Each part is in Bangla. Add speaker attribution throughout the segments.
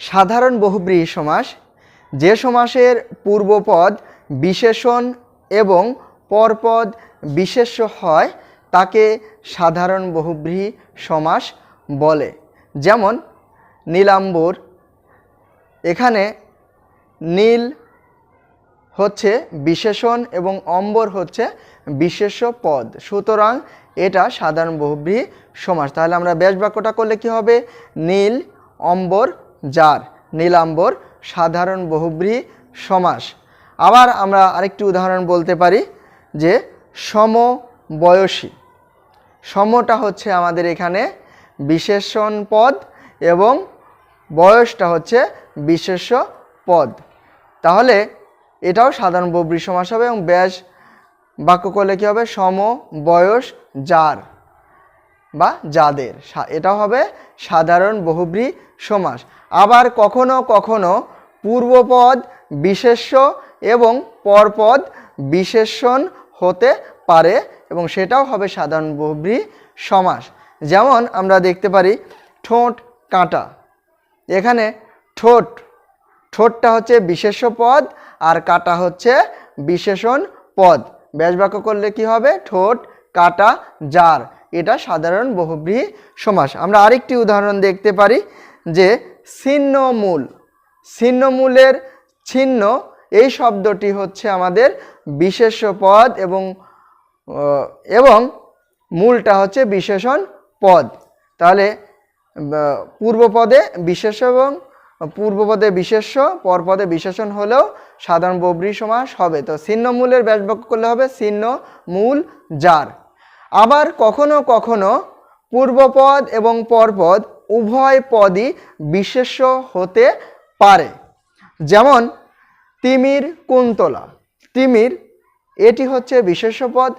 Speaker 1: সাধারণ বহুব্রীহি সমাস, যে সমাসের পূর্বপদ বিশেষণ এবং পরপদ বিশেষ্য হয়, তাকে সাধারণ বহুব্রীহি সমাস বলে। যেমন, নীলাম্বর, এখানে নীল হচ্ছে বিশেষণ এবং অম্বর হচ্ছে বিশেষ্য পদ। সুতরাং এটা সাধারণ বহুব্রীহি সমাস। তাহলে আমরা ব্যাস বাক্যটা করলে কি হবে? নীল, অম্বর যার নীলাম্বর সাধারণ বহুব্রী সমাস। আবার আমরা আরেকটি উদাহরণ বলতে পারি যে সমবয়সী। সমটা হচ্ছে আমাদের এখানে বিশেষণ পদ এবং বয়সটা হচ্ছে বিশেষ্য পদ। তাহলে এটাও সাধারণ বহুব্রী সমাস হবে এবং ব্যাস বাক্য করলে কী হবে? সম বয়স যার। বা যাদের। এটা হবে সাধারণ বহুব্রী সমাস। আবার কখনো কখনো পূর্বপদ বিশেষ্য এবং পরপদ বিশেষণ হতে পারে এবং সেটাও হবে সাধারণ বহুব্রী সমাস। যেমন আমরা দেখতে পারি ঠোঁট কাঁটা। এখানে ঠোঁট, ঠোঁটটা হচ্ছে বিশেষ্য পদ আর কাটা হচ্ছে বিশেষণ পদ ব্যাস বাক্য করলে কি হবে? ঠোঁট, কাটা যার এটা সাধারণ বহুব্রীহি সমাস। আমরা আরেকটি উদাহরণ দেখতে পারি যে ছিন্নমূল। ছিন্নমূলের ছিন্ন, এই শব্দটি হচ্ছে আমাদের বিশেষ্য পদ এবং এবং মূলটা হচ্ছে বিশেষণ পদ। তাহলে পূর্বপদে বিশেষ এবং পূর্বপদে বিশেষ্য পরপদে বিশেষণ হলেও সাধারণ বব্রী সমাস হবে। তো ছিন্ন মূলের ব্যাসবাক্য করলে হবে ছিন্ন মূল যার। আবার কখনো কখনো পূর্বপদ এবং পরপদ উভয় পদই বিশেষ্য হতে পারে। যেমন তিমির কুন্তলা। তিমির, এটি হচ্ছে বিশেষ্য পদ।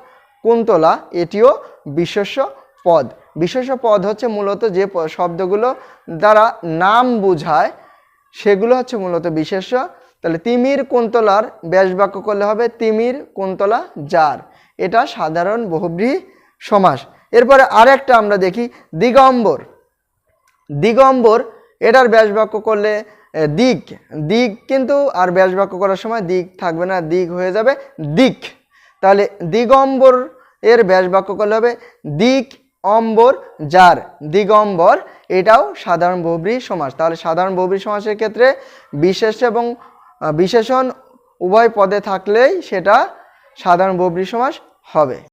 Speaker 1: কুন্তলা, এটিও বিশেষ্য পদ। বিশেষ পদ হচ্ছে মূলত যে শব্দগুলো দ্বারা নাম বোঝায়, সেগুলো হচ্ছে মূলত বিশেষ্য। তাহলে তিমির কুন্তলার ব্যাস বাক্য করলে হবে তিমির কুন্তলা যার। এটা সাধারণ বহুব্রীহি সমাস। এরপরে আরেকটা আমরা দেখি, দিগম্বর। দিগম্বর এটার ব্যাস বাক্য করলে দিক। দিক কিন্তু আর ব্যাস বাক্য করার সময় দিক থাকবে না, দিক হয়ে যাবে দিক। তাহলে দিগম্বর এর ব্যাস বাক্য করলে হবে দিক, অম্বর, যার। দিগম্বর এটাও সাধারণ বহুব্রী সমাস। তাহলে সাধারণ বহুব্রী সমাসের ক্ষেত্রে বিশেষ এবং বিশেষণ উভয় পদে থাকলেই সেটা সাধারণ বহুব্রী সমাস হবে।